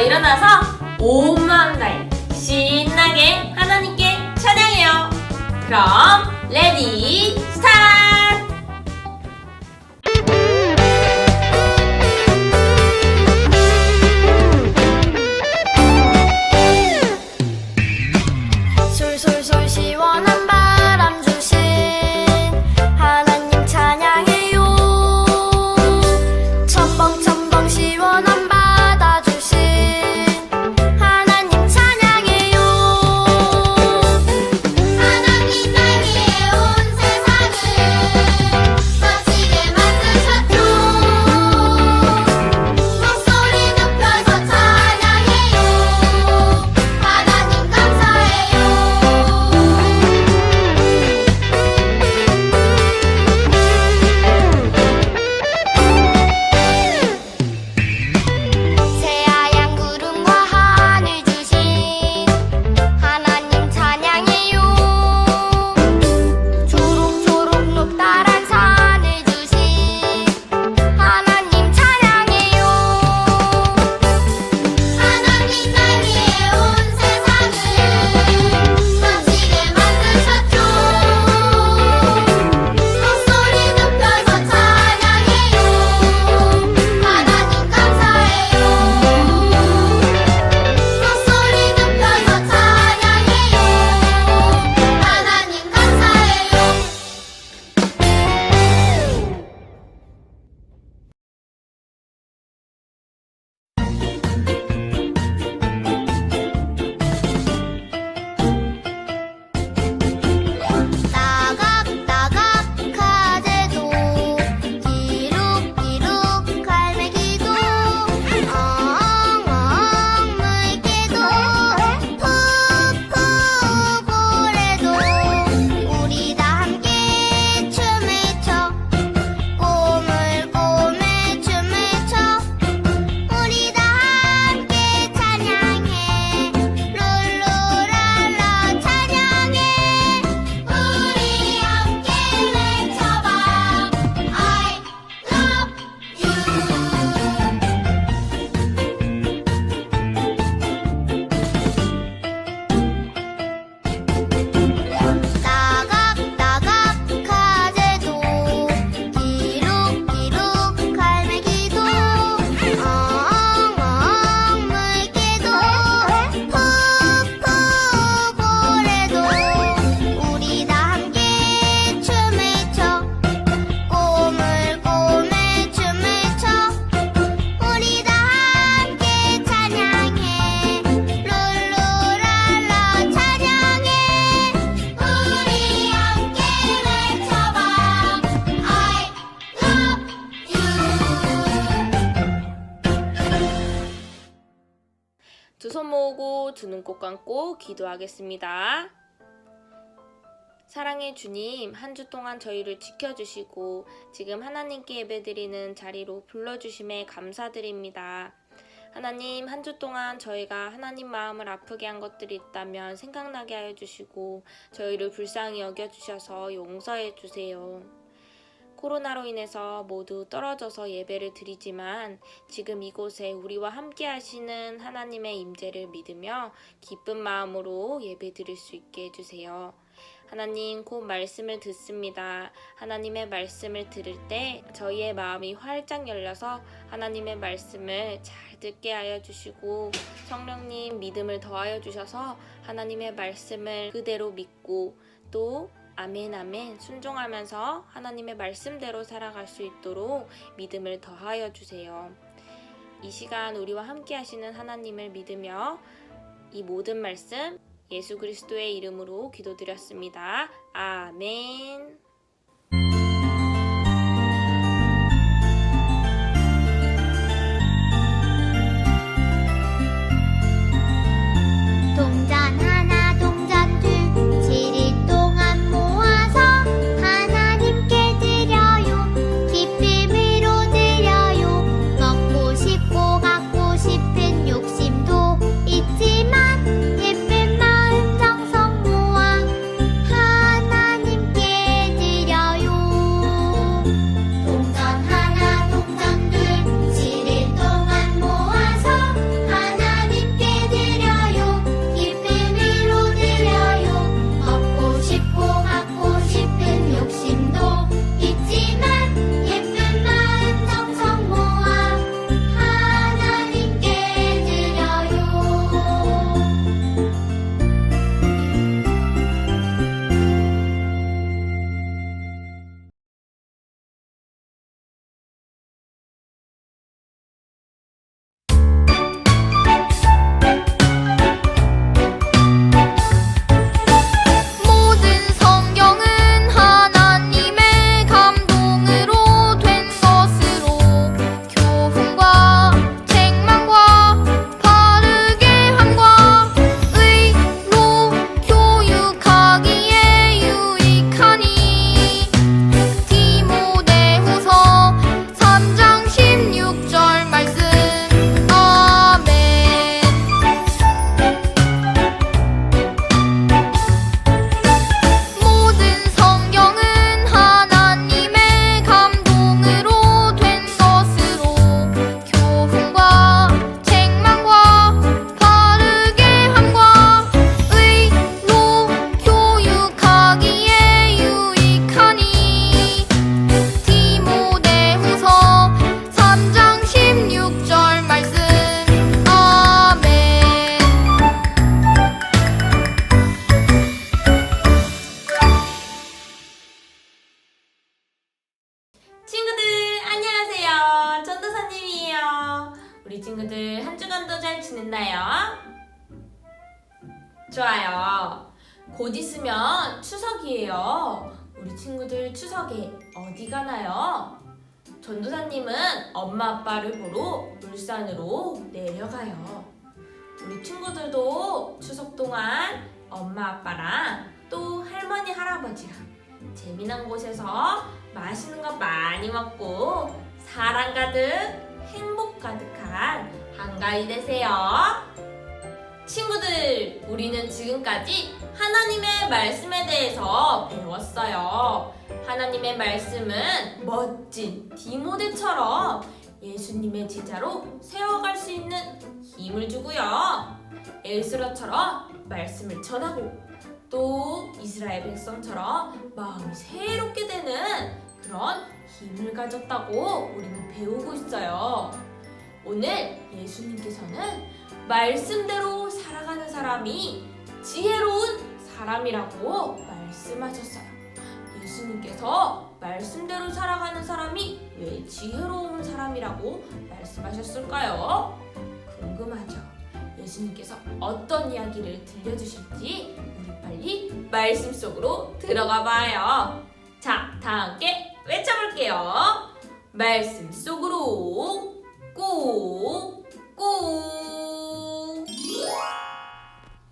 일어나서 다해 신나게 하나님께 찬양해요. 그럼 레디 두 손 모으고 두 눈꼭 감고 기도하겠습니다. 사랑의 주님, 한 주 동안 저희를 지켜주시고 지금 하나님께 예배드리는 자리로 불러주심에 감사드립니다. 하나님, 한 주 동안 저희가 하나님 마음을 아프게 한 것들이 있다면 생각나게 하여 주시고 저희를 불쌍히 여겨주셔서 용서해 주세요. 코로나로 인해서 모두 떨어져서 예배를 드리지만 지금 이곳에 우리와 함께 하시는 하나님의 임재를 믿으며 기쁜 마음으로 예배 드릴 수 있게 해주세요. 하나님 곧 말씀을 듣습니다. 하나님의 말씀을 들을 때 저희의 마음이 활짝 열려서 하나님의 말씀을 잘 듣게 하여 주시고 성령님 믿음을 더하여 주셔서 하나님의 말씀을 그대로 믿고 또 아멘 아멘 순종하면서 하나님의 말씀대로 살아갈 수 있도록 믿음을 더하여 주세요. 이 시간 우리와 함께 하시는 하나님을 믿으며 이 모든 말씀 예수 그리스도의 이름으로 기도드렸습니다. 아멘. 좋아요. 곧 있으면 추석이에요. 우리 친구들 추석에 어디 가나요? 전도사님은 엄마 아빠를 보러 울산으로 내려가요. 우리 친구들도 추석 동안 엄마 아빠랑 또 할머니 할아버지랑 재미난 곳에서 맛있는 거 많이 먹고 사랑 가득 행복 가득한 한가위 되세요. 친구들, 우리는 지금까지 하나님의 말씀에 대해서 배웠어요. 하나님의 말씀은 멋진 디모데처럼 예수님의 제자로 세워갈 수 있는 힘을 주고요. 엘스라처럼 말씀을 전하고 또 이스라엘 백성처럼 마음이 새롭게 되는 그런 힘을 가졌다고 우리는 배우고 있어요. 오늘 예수님께서는 말씀대로 살아가는 사람이 지혜로운 사람이라고 말씀하셨어요. 예수님께서 말씀대로 살아가는 사람이 왜 지혜로운 사람이라고 말씀하셨을까요? 궁금하죠? 예수님께서 어떤 이야기를 들려주실지 우리 빨리 말씀 속으로 들어가 봐요. 자, 다 함께 외쳐볼게요. 말씀 속으로 꼭, 꼭.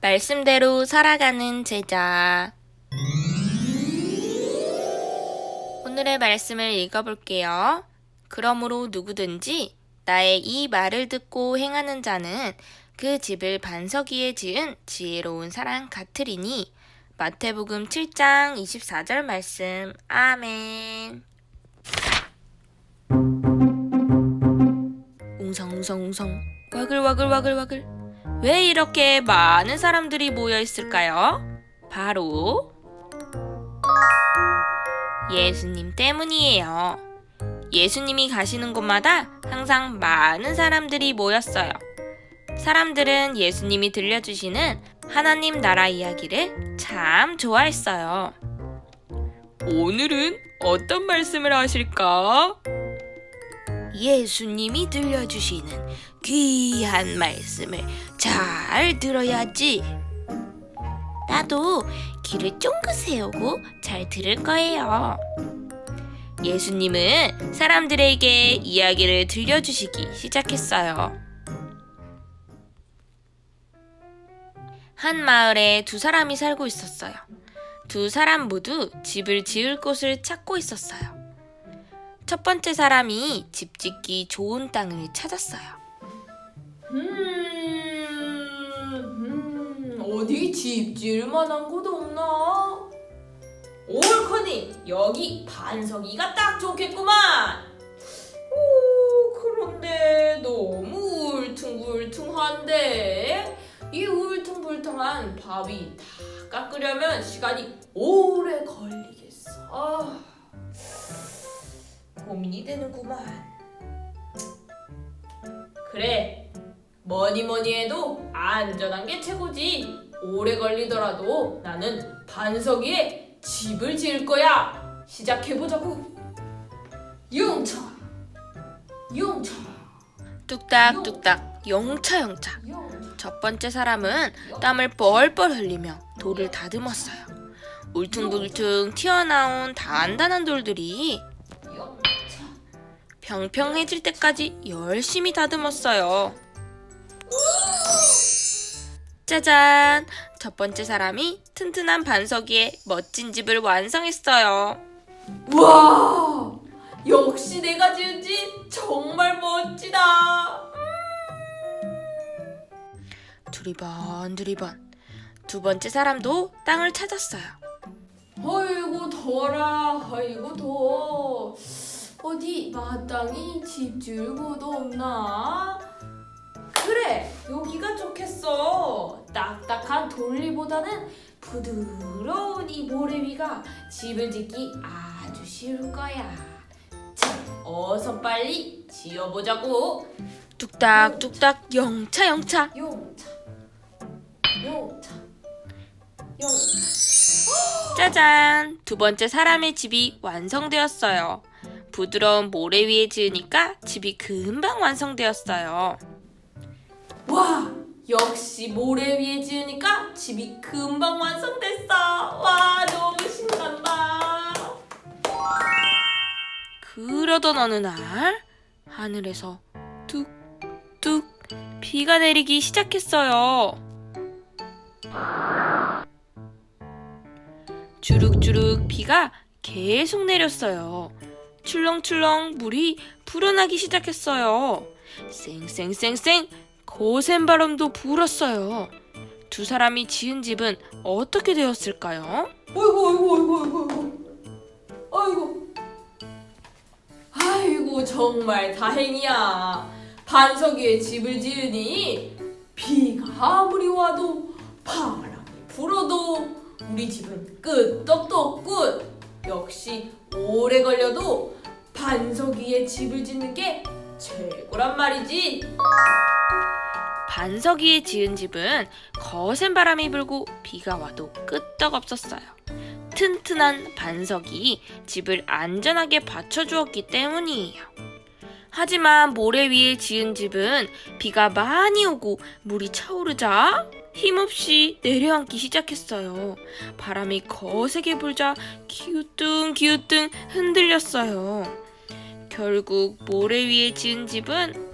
말씀대로 살아가는 제자. 오늘의 말씀을 읽어볼게요. 그러므로 누구든지 나의 이 말을 듣고 행하는 자는 그 집을 반석 위에 지은 지혜로운 사람 같으리니 마태복음 7장 24절 말씀 아멘 웅성웅성웅성 와글와글와글와글 왜 이렇게 많은 사람들이 모여 있을까요? 바로 예수님 때문이에요. 예수님이 가시는 곳마다 항상 많은 사람들이 모였어요. 사람들은 예수님이 들려주시는 하나님 나라 이야기를 참 좋아했어요. 오늘은 어떤 말씀을 하실까? 예수님이 들려주시는 귀한 말씀을 잘 들어야지. 나도 귀를 쫑긋 세우고 잘 들을 거예요. 예수님은 사람들에게 이야기를 들려주시기 시작했어요. 한 마을에 두 사람이 살고 있었어요. 두 사람 모두 집을 지을 곳을 찾고 있었어요. 첫 번째 사람이 집 짓기 좋은 땅을 찾았어요. 음, 어디 집 지을 만한 곳 없나? 옳거니 여기 반석이가 딱 좋겠구만. 오 그런데 너무 울퉁불퉁한데 이 울퉁불퉁한 바위 다 깎으려면 시간이 오래 걸리겠어. 아, 고민이 되는구만. 그래 뭐니 뭐니 해도 안전한 게 최고지. 오래 걸리더라도 나는 반석 위에 집을 지을 거야. 시작해보자고. 용차, 용차, 뚝딱뚝딱 영차 영차. 용차. 첫 번째 사람은 땀을 뻘뻘 흘리며 돌을 다듬었어요. 울퉁불퉁 튀어나온 단단한 돌들이 용차. 평평해질 때까지 열심히 다듬었어요. 짜잔! 첫 번째 사람이 튼튼한 반석 위에 멋진 집을 완성했어요. 와! 역시 내가 지은 집 정말 멋지다. 두리번 두리번 두 번째 사람도 땅을 찾았어요. 아이고 더라, 아이고 더워. 어디 마땅히 집 지을 곳도 없나? 그래, 여기가 좋겠어. 딱딱한 돌리보다는 부드러운 이 모래 위가 집을 짓기 아주 쉬울 거야. 자, 어서 빨리 지어보자고. 뚝딱 뚝딱 영차 영차. 용차. 용차. 용차. 짜잔! 두 번째 사람의 집이 완성되었어요. 부드러운 모래 위에 지으니까 집이 금방 완성되었어요. 와, 역시 모래 위에 지으니까 집이 금방 완성됐어. 와, 너무 신난다. 그러던 어느 날 하늘에서 뚝뚝 비가 내리기 시작했어요. 주룩주룩 비가 계속 내렸어요. 출렁출렁 물이 불어나기 시작했어요. 쌩쌩쌩쌩 거센 바람도 불었어요. 두 사람이 지은 집은 어떻게 되었을까요? 어이구, 어이구, 어이구, 어이구, 어이구. 아이고. 정말 다행이야. 반석 위에 집을 지으니 비가 아무리 와도 바람이 불어도 우리 집은 끄떡도 없군. 역시 오래 걸려도 반석 위에 집을 짓는 게 최고란 말이지. 반석 위에 지은 집은 거센 바람이 불고 비가 와도 끄떡없었어요. 튼튼한 반석이 집을 안전하게 받쳐주었기 때문이에요. 하지만 모래 위에 지은 집은 비가 많이 오고 물이 차오르자 힘없이 내려앉기 시작했어요. 바람이 거세게 불자 기우뚱 기우뚱 흔들렸어요. 결국 모래 위에 지은 집은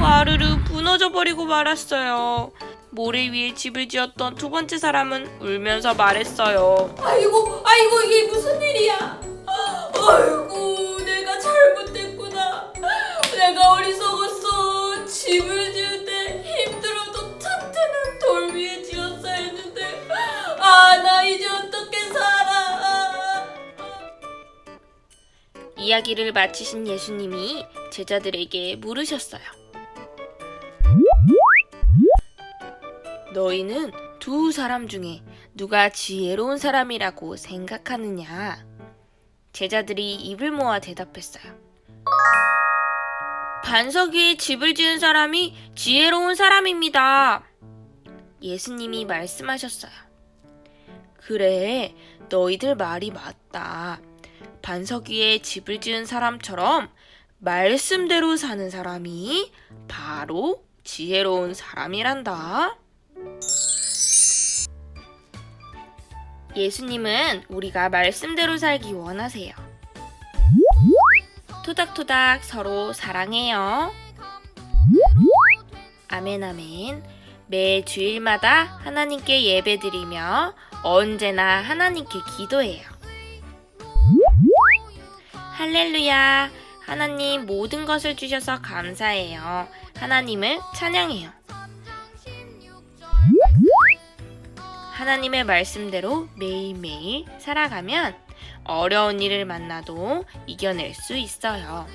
와르르 무너져 버리고 말았어요. 모래 위에 집을 지었던 두 번째 사람은 울면서 말했어요. 아이고, 아이고, 이게 무슨 일이야? 아이고, 내가 잘못했구나. 내가 어리석었어. 집을 이야기를 마치신 예수님이 제자들에게 물으셨어요. 너희는 두 사람 중에 누가 지혜로운 사람이라고 생각하느냐? 제자들이 입을 모아 대답했어요. 반석 위에 집을 지은 사람이 지혜로운 사람입니다. 예수님이 말씀하셨어요. 그래, 너희들 말이 맞다. 반석 위에 집을 지은 사람처럼 말씀대로 사는 사람이 바로 지혜로운 사람이란다. 예수님은 우리가 말씀대로 살기 원하세요. 토닥토닥 서로 사랑해요. 아멘, 아멘. 매 주일마다 하나님께 예배드리며 언제나 하나님께 기도해요. 할렐루야. 하나님 모든 것을 주셔서 감사해요. 하나님을 찬양해요. 하나님의 말씀대로 매일매일 살아가면 어려운 일을 만나도 이겨낼 수 있어요.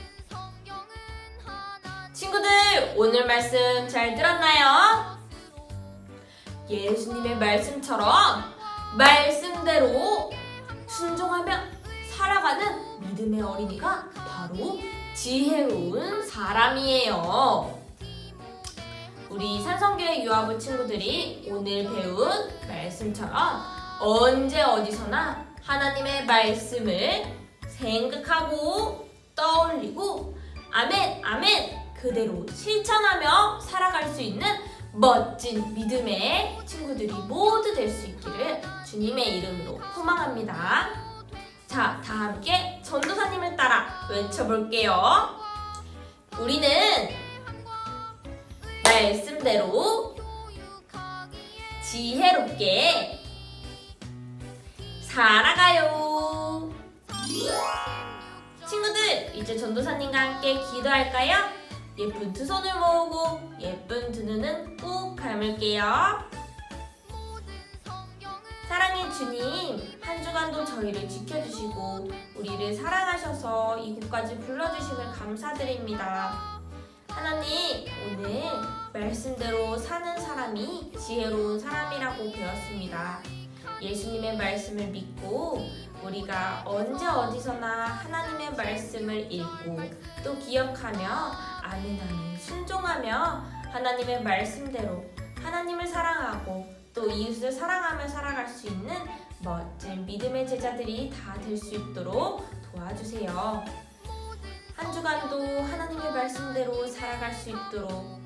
친구들, 오늘 말씀 잘 들었나요? 예수님의 말씀처럼 말씀대로 순종하며 살아가는 믿음의 어린이가 바로 지혜로운 사람이에요. 우리 산성교회 유아부 친구들이 오늘 배운 말씀처럼 언제 어디서나 하나님의 말씀을 생각하고 떠올리고 아멘 아멘 그대로 실천하며 살아갈 수 있는 멋진 믿음의 친구들이 모두 될 수 있기를 주님의 이름으로 소망합니다. 자, 다 함께 전도사님을 따라 외쳐볼게요. 우리는 말씀대로 지혜롭게 살아가요. 친구들, 이제 전도사님과 함께 기도할까요? 예쁜 두 손을 모으고 예쁜 두 눈은 꾹 감을게요. 사랑의 주님, 한 주간도 저희를 지켜주시고 우리를 사랑하셔서 이곳까지 불러주심을 감사드립니다. 하나님, 오늘 말씀대로 사는 사람이 지혜로운 사람이라고 배웠습니다. 예수님의 말씀을 믿고 우리가 언제 어디서나 하나님의 말씀을 읽고 또 기억하며 아멘 아멘 순종하며 하나님의 말씀대로 하나님을 사랑하고 또 이웃을 사랑하며 살아갈 수 있는 멋진 믿음의 제자들이 다 될 수 있도록 도와주세요. 한 주간도 하나님의 말씀대로 살아갈 수 있도록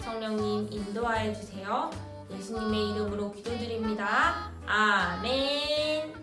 성령님 인도하여 주세요. 예수님의 이름으로 기도드립니다. 아멘.